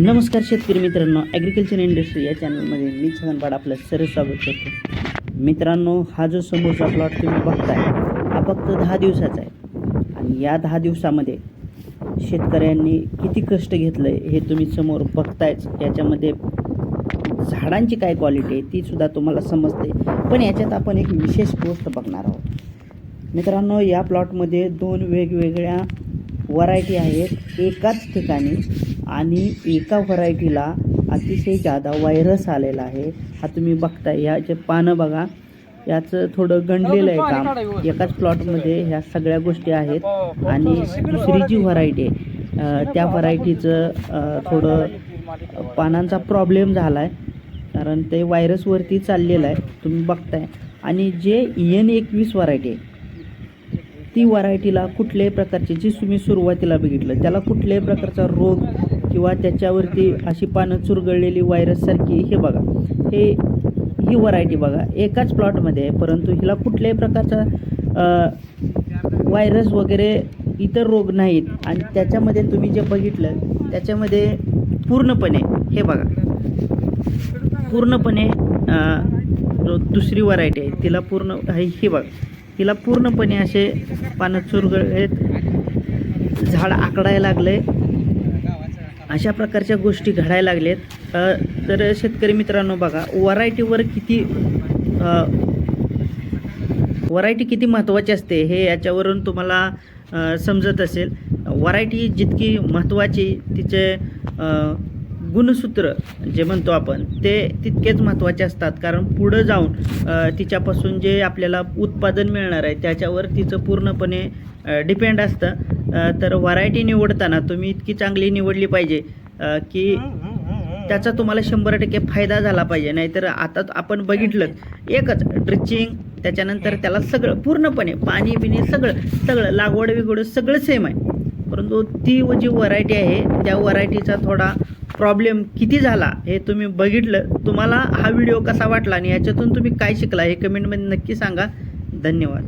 नमस्कार शेतकरी मित्रांनो ॲग्रिकल्चर इंडस्ट्री या चॅनलमध्ये मी छगनपाड आपलं सर्व स्वागत करतो. मित्रांनो हा जो समोरचा प्लॉट तुम्ही बघताय हा फक्त दहा दिवसाचा आहे. आणि या दहा दिवसामध्ये शेतकऱ्यांनी किती कष्ट घेतलं आहे हे तुम्ही समोर बघतायच. याच्यामध्ये झाडांची काय क्वालिटी आहे तीसुद्धा तुम्हाला समजते. पण याच्यात आपण एक विशेष गोष्ट बघणार आहोत. मित्रांनो या प्लॉटमध्ये दोन वेगवेगळ्या व्हरायटी आहेत. एकाच ठिकाणी आणि एका व्हरायटीला अतिशय जादा व्हायरस आलेला आहे. हा तुम्ही बघताय याचे पानं बघा याचं थोडं गणलेलं आहे काम. एकाच प्लॉटमध्ये ह्या सगळ्या गोष्टी आहेत. आणि दुसरी जी व्हरायटी आहे त्या व्हरायटीचं थोडं पानांचा प्रॉब्लेम झाला आहे कारण ते व्हायरसवरती चाललेलं आहे. तुम्ही बघताय. आणि जे एन एकवीस व्हरायटी आहे ती व्हरायटीला कुठल्याही प्रकारची जी तुम्ही सुरुवातीला बघितलं त्याला कुठल्याही प्रकारचा रोग किंवा त्याच्यावरती अशी पानं चुरगळलेली व्हायरससारखी हे बघा. हे ही व्हरायटी बघा. एकाच प्लॉटमध्ये आहे परंतु हिला कुठल्याही प्रकारचा व्हायरस वगैरे इतर रोग नाहीत. आणि त्याच्यामध्ये तुम्ही जे बघितलं त्याच्यामध्ये पूर्णपणे हे बघा. पूर्णपणे दुसरी व्हरायटी आहे तिला पूर्ण हे हे बघा. तिला पूर्णपणे असे पानं चुरगळत झाड आकडायला लागले अशा प्रकारच्या गोष्टी घडायला लागलेत. तर शेतकरी मित्रांनो बघा व्हरायटीवर किती व्हरायटी किती महत्त्वाची असते हे याच्यावरून तुम्हाला समजत असेल. व्हरायटी जितकी महत्त्वाची तिचे गुणसूत्र जे म्हणतो आपण ते तितकेच महत्त्वाचे असतात. कारण पुढं जाऊन तिच्यापासून जे आपल्याला उत्पादन मिळणार आहे त्याच्यावर तिचं पूर्णपणे डिपेंड असतं. तर व्हरायटी निवडताना तुम्ही इतकी चांगली निवडली पाहिजे की त्याचा तुम्हाला शंभर टक्के फायदा झाला पाहिजे. नाहीतर आता आपण बघितलं एकच ड्रिचिंग त्याच्यानंतर त्याला सगळं पूर्णपणे पाणी बिणी सगळं सगळं लागवड बिगवड सगळं सेम आहे. परंतु ती जी व्हरायटी आहे त्या व्हरायटीचा थोडा प्रॉब्लेम किती झाला हे तुम्ही बघितलं तुम्हाला हा व्हिडिओ कसा वाटला आणि याच्यातून तुम्ही काय शिकला हे कमेंटमध्ये नक्की सांगा. धन्यवाद.